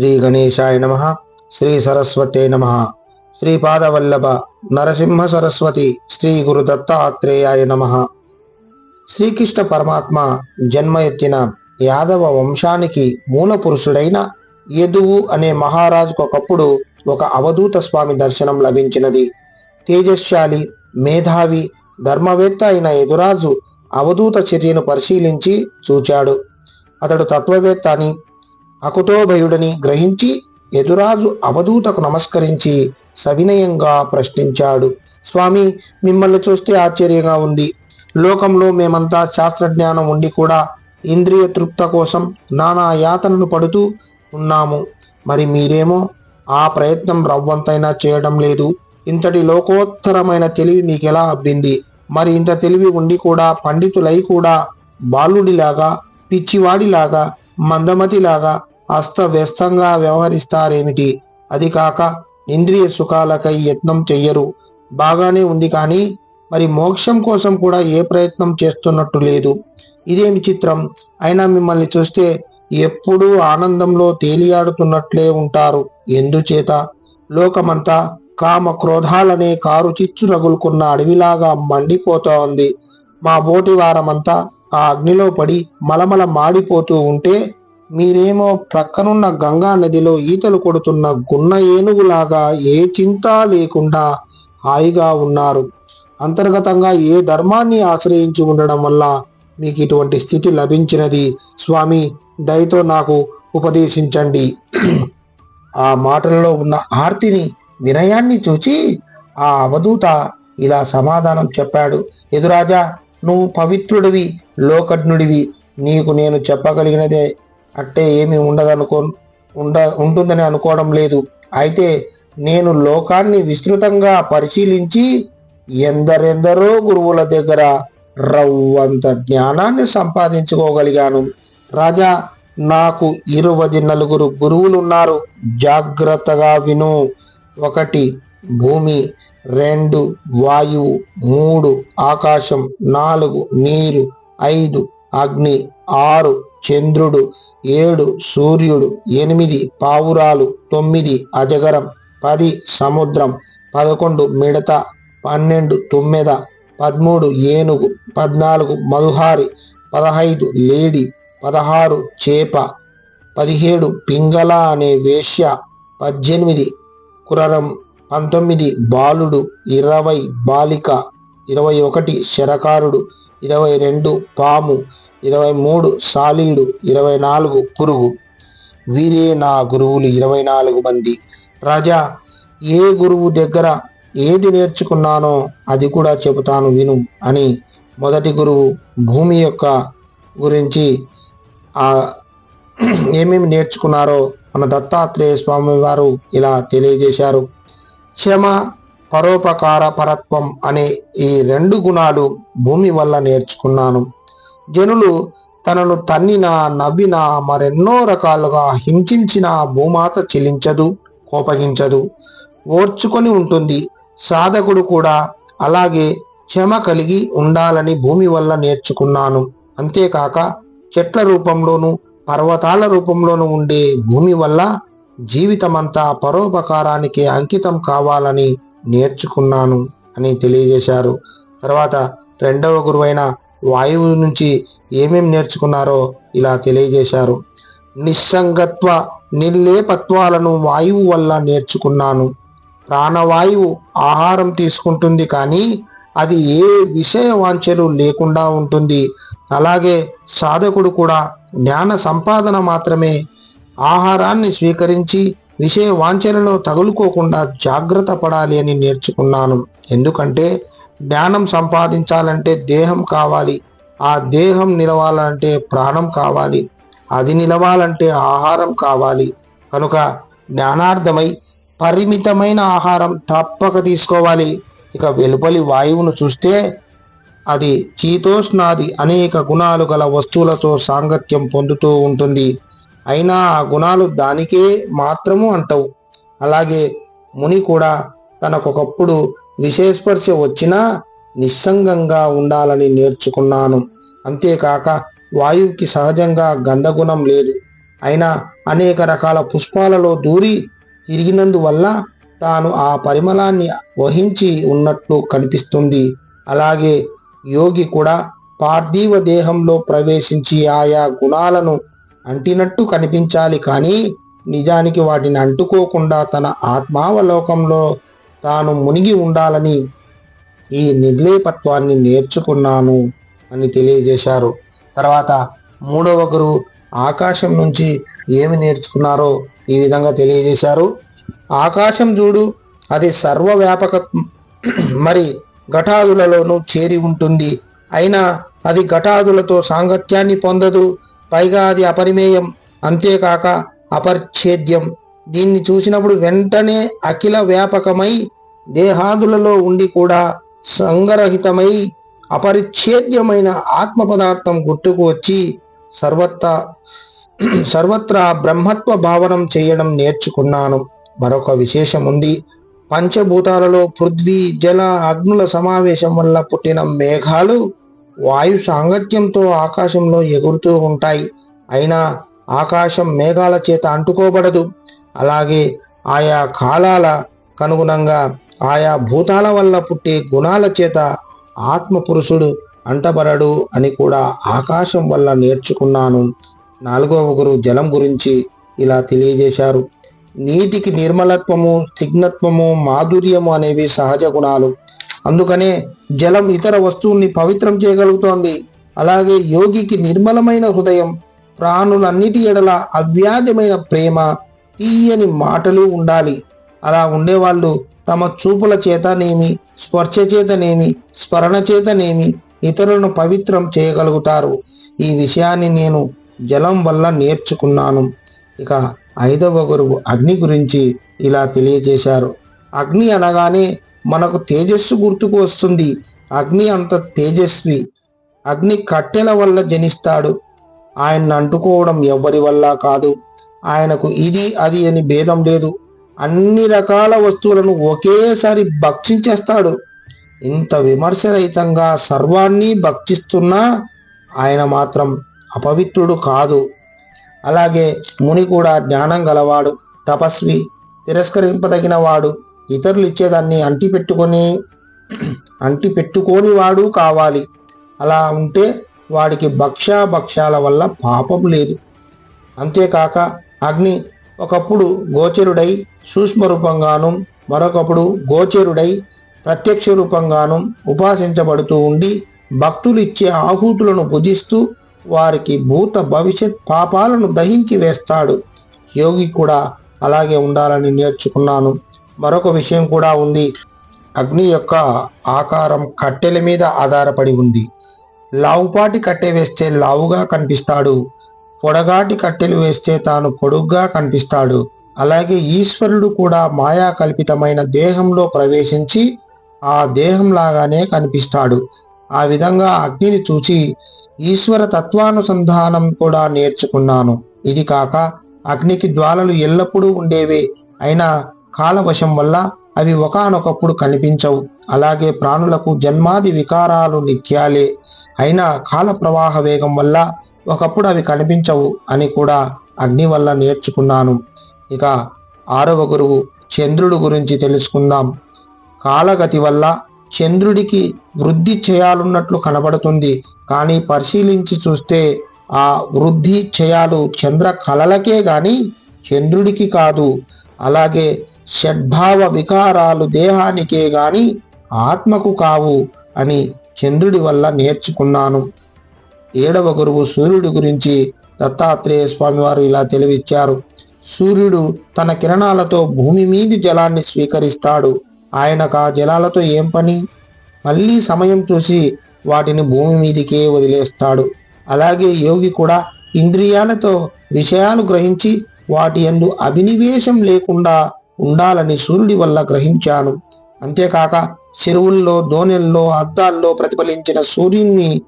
శ్రీ గణేశాయ నమ. శ్రీ సరస్వతే నమ. శ్రీపాదవల్లభ నరసింహ సరస్వతి శ్రీ గురు దత్తాత్రేయాయ నమ. శ్రీకృష్ణ పరమాత్మ జన్మ ఎత్తిన యాదవ వంశానికి మూల పురుషుడైన యదువు అనే మహారాజుకు ఒకప్పుడు ఒక అవధూత స్వామి దర్శనం లభించినది. తేజశాలి మేధావి ధర్మవేత్త అయిన యదురాజు అవధూత చర్యను పరిశీలించి చూచాడు. అతడు తత్వవేత్త అని అకుతోభయుడని గ్రహించి యదురాజు అవధూతకు నమస్కరించి సవినయంగా ప్రశ్నించాడు. స్వామి మిమ్మల్ని చూస్తే ఆశ్చర్యంగా ఉంది. లోకంలో మేమంతా శాస్త్రజ్ఞానం ఉండి కూడా ఇంద్రియ తృప్త కోసం నానా యాతనను పడుతూ ఉన్నాము. మరి మీరేమో ఆ ప్రయత్నం రవ్వంతైనా చేయడం లేదు. ఇంతటి లోకోత్తరమైన తెలివి మీకెలా అబ్బింది? మరి ఇంత తెలివి ఉండి కూడా పండితులై కూడా బాలుడిలాగా పిచ్చివాడిలాగా మందమతిలాగా అస్తవ్యస్తంగా వ్యవహరిస్తారేమిటి? అది కాక ఇంద్రియ సుఖాలకై యత్నం చెయ్యరు. బాగానే ఉంది కానీ మరి మోక్షం కోసం కూడా ఏ ప్రయత్నం చేస్తున్నట్టు లేదు. ఇదేమి చిత్రం? అయినా మిమ్మల్ని చూస్తే ఎప్పుడూ ఆనందంలో తేలియాడుతున్నట్లే ఉంటారు. ఎందుచేత? లోకమంతా కామ క్రోధాలనే కారు చిచ్చు రగులుకున్న అడవిలాగా మండిపోతా ఉంది మా బోటి వారమంతా ఆ అగ్నిలో పడి మలమల మాడిపోతూ ఉంటే మీరేమో ప్రక్కనున్న గంగా నదిలో ఈతలు కొడుతున్న గున్న ఏనుగులాగా ఏ చింత లేకుండా హాయిగా ఉన్నారు. అంతర్గతంగా ఏ ధర్మాన్ని ఆశ్రయించి ఉండడం వల్ల మీకు ఇటువంటి స్థితి లభించినది? స్వామి దయతో నాకు ఉపదేశించండి. ఆ మాటలలో ఉన్న ఆర్తిని వినయాన్ని చూచి ఆ అవధూత ఇలా సమాధానం చెప్పాడు. ఎదురాజా నువ్వు పవిత్రుడివి లోకజ్ఞుడివి. నీకు నేను చెప్పగలిగినదే అట్టే ఏమి ఉండదనుకో ఉండ ఉంటుందని అనుకోవడం లేదు. అయితే నేను లోకాన్ని విస్తృతంగా పరిశీలించి ఎందరెందరో గురువుల దగ్గర రవ్వంత జ్ఞానాన్ని సంపాదించుకోగలిగాను. రాజా నాకు ఇరువది నలుగురు గురువులున్నారు. జాగ్రత్తగా విను. ఒకటి భూమి. రెండు వాయువు. మూడు ఆకాశం. నాలుగు నీరు. ఐదు అగ్ని. ఆరు చంద్రుడు ఏడు సూర్యుడు ఎనిమిది పావురాలు తొమ్మిది అజగరం పది సముద్రం పదకొండు మిడత పన్నెండు తుమ్మెద పదమూడు ఏనుగు పద్నాలుగు మధుహారి పదహైదు లేడి పదహారు చేప పదిహేడు పింగళ అనే వేశ్య పద్దెనిమిది కురరం పంతొమ్మిది బాలుడు ఇరవై బాలిక ఇరవై ఒకటి శరకారుడు ఇరవై రెండు పాము ఇరవై మూడు సాలీడు ఇరవై నాలుగు పురుగు. వీరే నా గురువులు ఇరవై నాలుగు మంది. రాజా ఏ గురువు దగ్గర ఏది నేర్చుకున్నానో అది కూడా చెబుతాను విను అని మొదటి గురువు భూమి యొక్క గురించి ఆ ఏమేమి నేర్చుకున్నారో మన దత్తాత్రేయ స్వామి వారు ఇలా తెలియజేశారు. క్షమ పరోపకార పరత్వం అనే ఈ రెండు గుణాలు భూమి వల్ల నేర్చుకున్నాను. జనులు తనను తన్నినా నవ్వినా మరెన్నో రకాలుగా హింసించినా భూమాత చెలించదు కోపగించదు. ఓర్చుకొని ఉంటుంది. సాధకుడు కూడా అలాగే క్షమ కలిగి ఉండాలని భూమి వల్ల నేర్చుకున్నాను. అంతేకాక చెట్ల రూపంలోనూ పర్వతాల రూపంలోనూ ఉండే భూమి వల్ల జీవితమంతా పరోపకారానికి అంకితం కావాలని నేర్చుకున్నాను అని తెలియజేశారు. తర్వాత రెండవ గురువైన వాయువు నుంచి ఏమేం నేర్చుకున్నారో ఇలా తెలియజేశారు. నిస్సంగత్వ నిర్లేపత్వాలను వాయువు వల్ల నేర్చుకున్నాను. ప్రాణవాయువు ఆహారం తీసుకుంటుంది కానీ అది ఏ విషయ వాంఛలు లేకుండా ఉంటుంది. అలాగే సాధకుడు కూడా జ్ఞాన సంపాదన మాత్రమే. ఆహారాన్ని స్వీకరించి విషయ వాంఛనలో తగులుకోకుండా జాగ్రత్త పడాలి అని నేర్చుకున్నాను. ఎందుకంటే జ్ఞానం సంపాదించాలంటే దేహం కావాలి. ఆ దేహం నిలవాలంటే ప్రాణం కావాలి. అది నిలవాలంటే ఆహారం కావాలి. కనుక జ్ఞానార్థమై పరిమితమైన ఆహారం తప్పక తీసుకోవాలి. ఇక వెలుపలి వాయువును చూస్తే అది చీతోష్ణాది అనేక గుణాలు గల వస్తువులతో సాంగత్యం పొందుతూ ఉంటుంది. అయినా ఆ గుణాలు దానికే మాత్రము అంటవు. అలాగే ముని కూడా తనకొకప్పుడు విశేషస్పర్శ వచ్చినా నిస్సంగంగా ఉండాలని నేర్చుకున్నాను. అంతేకాక వాయువుకి సహజంగా గంధగుణం లేదు. అయినా అనేక రకాల పుష్పాలలో దూరి తిరిగినందువల్ల తాను ఆ పరిమళాన్ని వహించి ఉన్నట్లు కనిపిస్తుంది. అలాగే యోగి కూడా పార్థివ దేహంలో ప్రవేశించి ఆయా గుణాలను అంటినట్టు కనిపించాలి కానీ నిజానికి వాటిని అంటుకోకుండా తన ఆత్మావలోకంలో తాను మునిగి ఉండాలని ఈ నిర్లేపత్వాన్ని నేర్చుకున్నాను అని తెలియజేశారు. తర్వాత మూడవ గురువు ఆకాశం నుంచి ఏమి నేర్చుకున్నారో ఈ విధంగా తెలియజేశారు. ఆకాశం చూడు అది సర్వవ్యాపక మరి ఘటాదులలోనూ చేరి ఉంటుంది. అయినా అది ఘటాదులతో సాంగత్యాన్ని పొందదు. పైగా అది అపరిమేయం అంతేకాక అపరిచ్ఛేద్యం. దీన్ని చూసినప్పుడు వెంటనే అఖిల వ్యాపకమై దేహాదులలో ఉండి కూడా సంగరహితమై అపరిచ్ఛేద్యమైన ఆత్మ పదార్థం గుర్తుకు వచ్చి సర్వత్రా సర్వత్రా బ్రహ్మత్వ భావనం చేయడం నేర్చుకున్నాను. మరొక విశేషం ఉంది. పంచభూతాలలో పృథ్వీ జల అగ్నుల సమావేశం వల్ల పుట్టిన మేఘాలు వాయు సాంగత్యంతో ఆకాశంలో ఎగురుతూ ఉంటాయి. అయినా ఆకాశం మేఘాల చేత అంటుకోబడదు. అలాగే ఆయా కాలాల కనుగుణంగా ఆయా భూతాల వల్ల పుట్టే గుణాల చేత ఆత్మ పురుషుడు అంటబడడు అని కూడా ఆకాశం వల్ల నేర్చుకున్నాను. నాలుగవ గురు జలం గురించి ఇలా తెలియజేశారు. నీటికి నిర్మలత్వము స్నిగ్నత్వము మాధుర్యము అనేవి సహజ గుణాలు. అందుకనే జలం ఇతర వస్తువుల్ని పవిత్రం చేయగలుగుతోంది. అలాగే యోగికి నిర్మలమైన హృదయం ప్రాణులన్నిటి ఎడల అవ్యాధమైన ప్రేమ తీయని మాటలు ఉండాలి. అలా ఉండేవాళ్ళు తమ చూపుల చేతనేమి స్పర్శ చేతనేమి స్మరణ చేతనేమి ఇతరులను పవిత్రం చేయగలుగుతారు. ఈ విషయాన్ని నేను జలం వల్ల నేర్చుకున్నాను. ఇక ఐదవ గురువు అగ్ని గురించి ఇలా తెలియజేశారు. అగ్ని అనగానే మనకు తేజస్సు గుర్తుకు వస్తుంది. అగ్ని అంత తేజస్వి. అగ్ని కట్టెల వల్ల జనిస్తాడు. ఆయన్ని అంటుకోవడం ఎవ్వరి వల్ల కాదు. ఆయనకు ఇది అది అని భేదం లేదు. అన్ని రకాల వస్తువులను ఒకేసారి భక్షించేస్తాడు. ఇంత విమర్శరహితంగా సర్వాన్ని భక్షిస్తున్నా ఆయన మాత్రం అపవిత్రుడు కాదు. అలాగే ముని కూడా జ్ఞానం గలవాడు తపస్వి తిరస్కరింపదగిన వాడు ఇతరులు ఇచ్చేదాన్ని అంటి పెట్టుకొని అంటి పెట్టుకోని వాడు కావాలి. అలా ఉంటే వాడికి భక్ష్యాభక్ష్యాల వల్ల పాపం లేదు. అంతేకాక అగ్ని ఒకప్పుడు గోచరుడై సూక్ష్మ రూపంగాను మరొకప్పుడు గోచరుడై ప్రత్యక్ష రూపంగాను ఉపాసించబడుతూ ఉండి భక్తులు ఇచ్చే ఆహూతులను భుజిస్తూ వారికి భూత భవిష్యత్ పాపాలను దహించి వేస్తాడు. యోగి కూడా అలాగే ఉండాలని నేర్చుకున్నాను. మరొక విషయం కూడా ఉంది. అగ్ని యొక్క ఆకారం కట్టెల మీద ఆధారపడి ఉంది. లావుపాటి కట్టె వేస్తే లావుగా కనిపిస్తాడు. పొడగాటి కట్టెలు వేస్తే తాను పొడుగ్గా కనిపిస్తాడు. అలాగే ఈశ్వరుడు కూడా మాయా కల్పితమైన దేహంలో ప్రవేశించి ఆ దేహం లాగానే కనిపిస్తాడు. ఆ విధంగా అగ్నిని చూసి ఈశ్వర తత్వానుసంధానం కూడా నేర్చుకున్నాను. ఇది కాక అగ్నికి జ్వాలలు ఎల్లప్పుడూ ఉండేవే. అయినా కాలవశం వల్ల అవి ఒకానొకప్పుడు కనిపించవు. అలాగే ప్రాణులకు జన్మాది వికారాలు నిత్యాలే. అయినా కాల ప్రవాహ వేగం వల్ల ఒకప్పుడు అవి కనిపించవు అని కూడా అగ్ని వల్ల నేర్చుకున్నాను. ఇక ఆరవ గురువు చంద్రుడు గురించి తెలుసుకుందాం. కాలగతి వల్ల చంద్రుడికి వృద్ధి చేయాలన్నట్లు కనబడుతుంది. కానీ పరిశీలించి చూస్తే ఆ వృద్ధి చేయాలు చంద్ర కళలకే గాని చంద్రుడికి కాదు. అలాగే షడ్భావ వికారాలు దేహానికే గాని ఆత్మకు కావు అని చంద్రుడి వల్ల నేర్చుకున్నాను. ఏడవ గురువు సూర్యుడి గురించి దత్తాత్రేయ స్వామివారు ఇలా తెలివిచ్చారు. సూర్యుడు తన కిరణాలతో భూమి మీది జలాన్ని స్వీకరిస్తాడు. ఆయనకు ఆ జలాలతో ఏం పని? మళ్ళీ సమయం చూసి వాటిని భూమి మీదికే వదిలేస్తాడు. అలాగే యోగి కూడా ఇంద్రియాలతో విషయాలు గ్రహించి వాటి ఎందు అభినివేశం లేకుండా ఉండాలని సూర్యుడి వల్ల గ్రహించాను. అంతేకాక చెరువుల్లో దోణెల్లో అద్దాల్లో ప్రతిఫలించిన సూర్యుని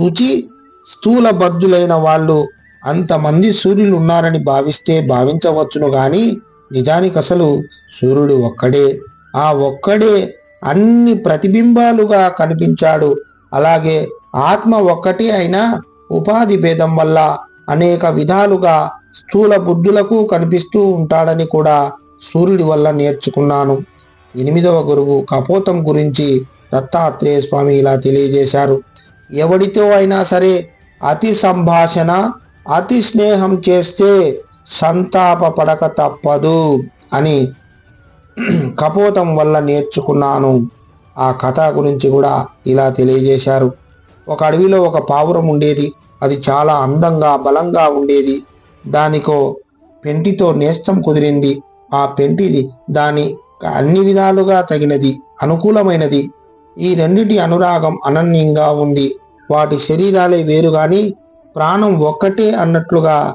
చూచి స్థూల బద్ధులైన వాళ్ళు అంతమంది సూర్యులు ఉన్నారని భావిస్తే భావించవచ్చును గాని నిజానికి అసలు సూర్యుడు ఒక్కడే. ఆ ఒక్కడే అన్ని ప్రతిబింబాలుగా కనిపించాడు. అలాగే ఆత్మ ఒక్కటే అయినా ఉపాధి భేదం వల్ల అనేక విధాలుగా స్థూల బుద్ధులకు కనిపిస్తూ ఉంటాడని కూడా సూర్యుడి వల్ల నేర్చుకున్నాను. ఎనిమిదవ గురువు కపోతం గురించి దత్తాత్రేయ స్వామి ఇలా తెలియజేశారు. ఎవడితో అయినా సరే అతి సంభాషణ అతి స్నేహం చేస్తే సంతాప పడక తప్పదు అని కపోతం వల్ల నేర్చుకున్నాను. ఆ కథ గురించి కూడా ఇలా తెలియజేశారు. ఒక అడవిలో ఒక పావురం ఉండేది. అది చాలా అందంగా బలంగా ఉండేది. దానికో పెంటితో నేస్తం కుదిరింది. ఆ పెంటిది దాని అన్ని విధాలుగా తగినది అనుకూలమైనది. ఈ రెండిటి అనురాగం అనన్యంగా ఉంది. వాటి శరీరాలే వేరు కానీ ప్రాణం ఒక్కటే అన్నట్లుగా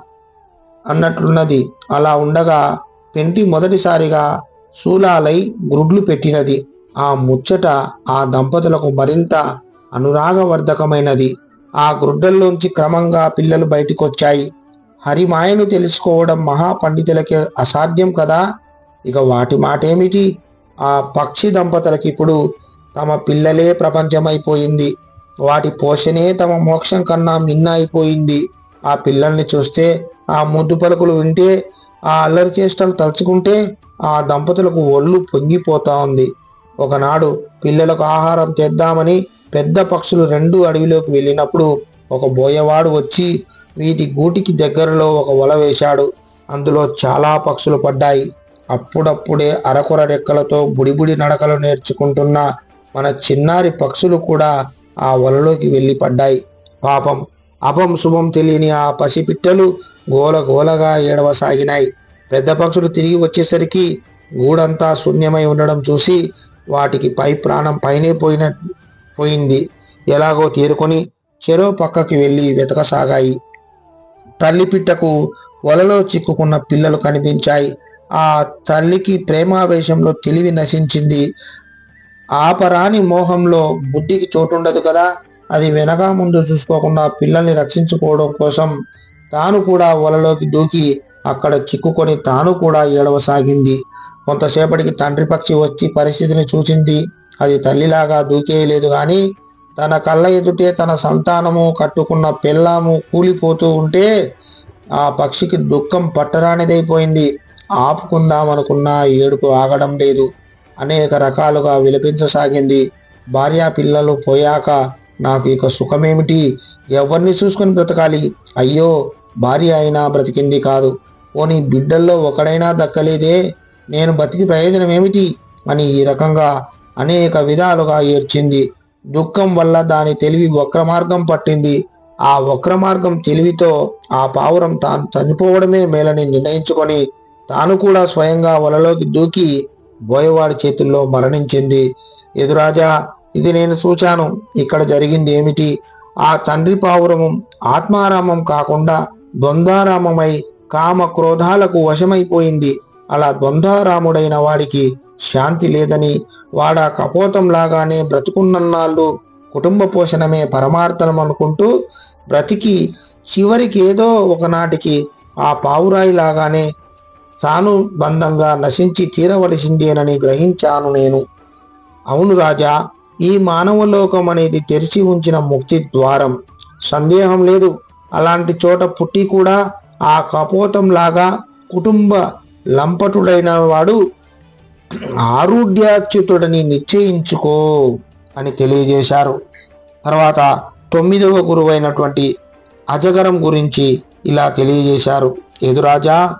అన్నట్లున్నది. అలా ఉండగా పెంటి మొదటిసారిగా శూలాలై గ్రుడ్లు పెట్టినది. ఆ ముచ్చట ఆ దంపతులకు మరింత అనురాగవర్ధకమైనది. ఆ గ్రుడ్డల్లోంచి క్రమంగా పిల్లలు బయటికొచ్చాయి. హరిమాయను తెలుసుకోవడం మహాపండితులకి అసాధ్యం కదా? ఇక వాటి మాటేమిటి? ఆ పక్షి దంపతులకి ఇప్పుడు తమ పిల్లలే ప్రపంచమైపోయింది. వాటి పోషణే తమ మోక్షం కన్నా మిన్న అయిపోయింది ఆ పిల్లల్ని చూస్తే ఆ ముద్దు పలుకులు వింటే ఆ అల్లరి చేష్టలు తలుచుకుంటే ఆ దంపతులకు ఒళ్ళు పొంగిపోతా ఉంది. ఒకనాడు పిల్లలకు ఆహారం తెద్దామని పెద్ద పక్షులు రెండు అడవిలోకి వెళ్ళినప్పుడు ఒక బోయవాడు వచ్చి వీటి గూటికి దగ్గరలో ఒక వల వేశాడు. అందులో చాలా పక్షులు పడ్డాయి. అప్పుడప్పుడే అరకొర రెక్కలతో బుడిబుడి నడకలు నేర్చుకుంటున్న మన చిన్నారి పక్షులు కూడా ఆ వలలోకి వెళ్ళి పడ్డాయి. పాపం అపం శుభం తెలియని ఆ పసిపిట్టలు గోల గోలగా ఏడవసాగినాయి. పెద్ద పక్షులు తిరిగి వచ్చేసరికి గూడంతా శూన్యమై ఉండడం చూసి వాటికి పై ప్రాణం పైనే పోయిన పోయింది. ఎలాగో తేరుకొని చెరో పక్కకి వెళ్ళి వెతకసాగాయి. తల్లి పిట్టకు వలలో చిక్కుకున్న పిల్లలు కనిపించాయి. ఆ తల్లికి ప్రేమావేశంలో తెలివి నశించింది. ఆపరాని మోహంలో బుద్ధికి చోటుండదు కదా. అది వెనక ముందు చూసుకోకుండా పిల్లల్ని రక్షించుకోవడం కోసం తాను కూడా వలలోకి దూకి అక్కడ చిక్కుకొని తాను కూడా ఏడవసాగింది. కొంతసేపటికి తండ్రి పక్షి వచ్చి పరిస్థితిని చూసింది అది తల్లిలాగా దూకేయలేదు కానీ తన కళ్ళ ఎదుటే తన సంతానము కట్టుకున్న పిల్లము కూలిపోతూ ఉంటే ఆ పక్షికి దుఃఖం పట్టరానిదైపోయింది. ఆపుకుందామనుకున్నా ఏడుపు ఆగడం లేదు. అనేక రకాలుగా విలపించసాగింది. భార్య పిల్లలు పోయాక నాకు ఇక సుఖమేమిటి? ఎవరిని చూసుకొని బ్రతకాలి? అయ్యో భార్య అయినా బ్రతికింది కాదు. పోనీ బిడ్డల్లో ఒకడైనా దక్కలేదే? నేను బతికి ప్రయోజనం ఏమిటి అని ఈ రకంగా అనేక విధాలుగా ఏడ్చింది. దుఃఖం వల్ల దాని తెలివి వక్ర మార్గం పట్టింది. ఆ వక్ర మార్గం తెలివితో ఆ పావురం తాను చనిపోవడమే మేలని నిర్ణయించుకొని తాను కూడా స్వయంగా వలలోకి దూకి బోయవాడి చేతుల్లో మరణించింది. ఎదురాజా ఇది నేను చూచాను. ఇక్కడ జరిగింది ఏమిటి? ఆ తండ్రి పావురము ఆత్మారామం కాకుండా ద్వంద్వారామమై కామ క్రోధాలకు వశమైపోయింది. అలా ద్వంద్వారాముడైన వాడికి శాంతి లేదని వాడా కపోతం లాగానే బ్రతుకున్నన్నాళ్ళు కుటుంబ పోషణమే పరమార్థం అనుకుంటూ బ్రతికి చివరికి ఏదో ఒకనాటికి ఆ పావురాయి లాగానే తాను బంధంగా నశించి తీరవలసిందేనని గ్రహించాను నేను. అవును రాజా ఈ మానవలోకం అనేది తెరిచి ఉంచిన ముక్తి ద్వారం. సందేహం లేదు. అలాంటి చోట పుట్టి కూడా ఆ కపోతం లాగా కుటుంబ లంపటుడైన వాడు ఆరుడ్యాచ్యుతుడని నిశ్చయించుకో అని తెలియజేశారు. తర్వాత తొమ్మిదవ గురువైనటువంటి అజగరం గురించి ఇలా తెలియజేశారు. ఎదురాజా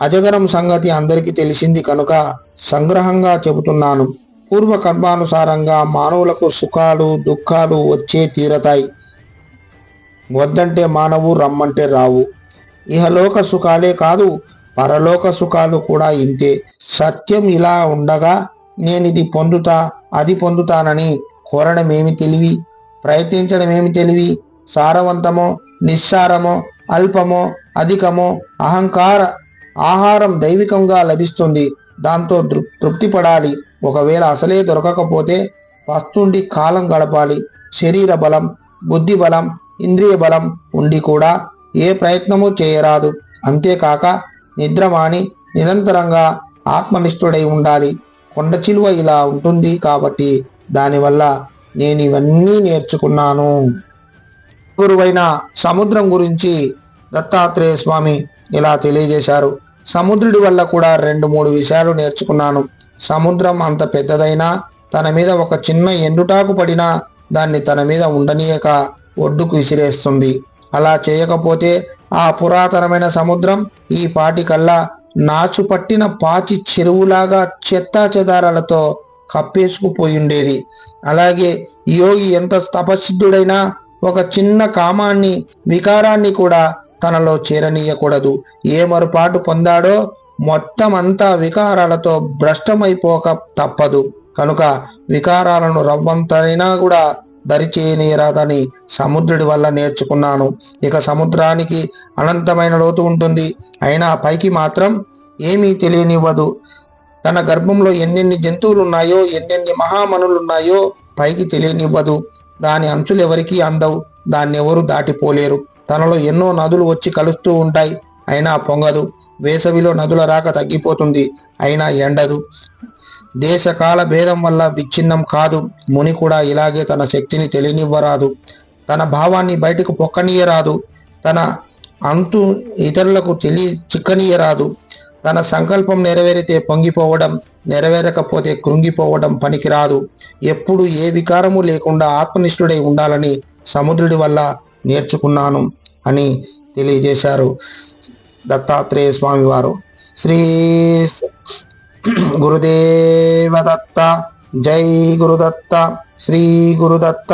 అజగరం సంగతి అందరికీ తెలిసింది కనుక సంగ్రహంగా చెబుతున్నాను. పూర్వ కర్మానుసారంగా మానవులకు సుఖాలు దుఃఖాలు వచ్చే తీరతాయి. వద్దంటే మానవు రమ్మంటే రావు. ఇహలోక సుఖాలే కాదు పరలోక సుఖాలు కూడా ఇంతే. సత్యం ఇలా ఉండగా నేనిది పొందుతా అది పొందుతానని కోరడమేమి తెలివి? ప్రయత్నించడమేమి తెలివి? సారవంతమో నిస్సారమో అల్పమో అధికమో అహంకార ఆహారం దైవికంగా లభిస్తుంది. దాంతో తృప్తి పడాలి ఒకవేళ అసలే దొరకకపోతే పస్తుండి కాలం గడపాలి. శరీర బలం బుద్ధి బలం ఇంద్రియ బలం ఉండి కూడా ఏ ప్రయత్నము చేయరాదు. అంతేకాక నిద్రమాని నిరంతరంగా ఆత్మనిష్ఠుడై ఉండాలి. కొండ చిలువ ఇలా ఉంటుంది కాబట్టి దానివల్ల నేను ఇవన్నీ నేర్చుకున్నాను. గురువైన సముద్రం గురించి దత్తాత్రేయ స్వామి ఇలా తెలియజేశారు. సముద్రుడి వల్ల కూడా రెండు మూడు విషయాలు నేర్చుకున్నాను. సముద్రం అంత పెద్దదైనా తన మీద ఒక చిన్న ఎండుటాకు పడినా దాన్ని తన మీద ఉండనీయక ఒడ్డుకు విసిరేస్తుంది. అలా చేయకపోతే ఆ పురాతనమైన సముద్రం ఈ పాటికల్లా నాచు పట్టిన పాచి చెరువులాగా చెత్తా చెదారాలతో కప్పేసుకుపోయిండేది. అలాగే యోగి ఎంత తపసిద్ధుడైనా ఒక చిన్న కామాన్ని వికారాన్ని కూడా తనలో చేరనీయకూడదు. ఏ మరుపాటు పొందాడో మొత్తం అంతా వికారాలతో భ్రష్టమైపోక తప్పదు. కనుక వికారాలను రవ్వంతైనా కూడా దరిచేయనీయరాదని సముద్రుడి వల్ల నేర్చుకున్నాను. ఇక సముద్రానికి అనంతమైన లోతు ఉంటుంది. అయినా పైకి మాత్రం ఏమీ తెలియనివ్వదు. తన గర్భంలో ఎన్నెన్ని జంతువులు ఉన్నాయో ఎన్నెన్ని మహామనులు ఉన్నాయో పైకి తెలియనివ్వదు. దాని అంచులు ఎవరికీ అందవు. దాన్ని ఎవరు దాటిపోలేరు. తనలో ఎన్నో నదులు వచ్చి కలుస్తూ ఉంటాయి. అయినా పొంగదు. వేసవిలో నదుల రాక తగ్గిపోతుంది. అయినా ఎండదు. దేశకాల భేదం వల్ల విచ్ఛిన్నం కాదు. ముని కూడా ఇలాగే తన శక్తిని తెలియనివ్వరాదు. తన భావాన్ని బయటకు పొక్కనీయరాదు. తన అంతు ఇతరులకు తెలియ చిక్కనీయరాదు. తన సంకల్పం నెరవేరితే పొంగిపోవడం నెరవేరకపోతే కృంగిపోవడం పనికిరాదు. ఎప్పుడు ఏ వికారము లేకుండా ఆత్మనిష్ఠుడై ఉండాలని సముద్రుడి వల్ల నేర్చుకున్నాను అని తెలియజేశారు దత్తాత్రేయ స్వామి వారు. శ్రీ గురుదేవదత్త జై గురుదత్త శ్రీ గురుదత్త